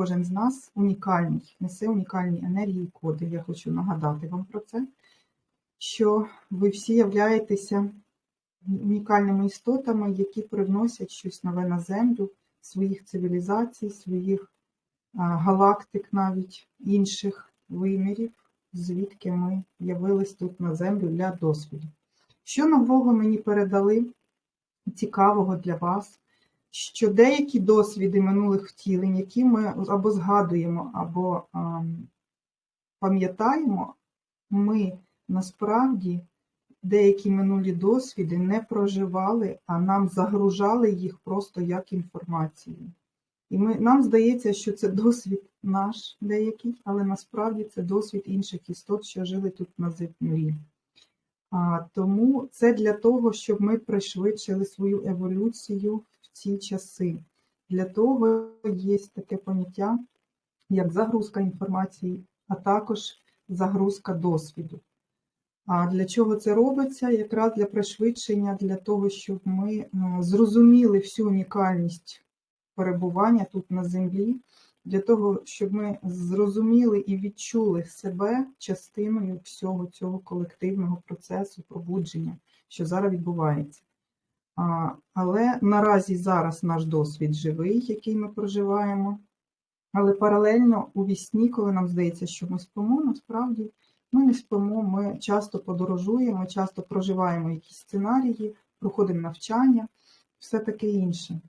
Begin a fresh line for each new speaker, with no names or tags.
кожен з нас унікальний, несе унікальні енергії і коди. Я хочу нагадати вам про це, що ви всі являєтеся унікальними істотами, які привносять щось нове на землю, своїх цивілізацій, своїх галактик, навіть інших вимірів, звідки ми явились тут на землю для досвіду. Що нового мені передали цікавого для вас? Що деякі досвіди минулих втілень, які ми або згадуємо, або ам, пам'ятаємо, ми насправді деякі минулі досвіди не проживали, а нам загружали їх просто як інформацію. І ми, нам здається, що це досвід наш деякий, але насправді це досвід інших істот, що жили тут на землі. А, тому це для того, щоб ми пришвидшили свою еволюцію ці часи. Для того є таке поняття, як загрузка інформації, а також загрузка досвіду. А для чого це робиться? Якраз для пришвидшення, для того, щоб ми е, зрозуміли всю унікальність перебування тут на землі, для того, щоб ми зрозуміли і відчули себе частиною всього цього колективного процесу пробудження, що зараз відбувається. Але наразі зараз наш досвід живий, який ми проживаємо. Але паралельно у вісні, коли нам здається, що ми спимо, насправді ми не спимо, ми часто подорожуємо, часто проживаємо якісь сценарії, проходимо навчання, все таке інше.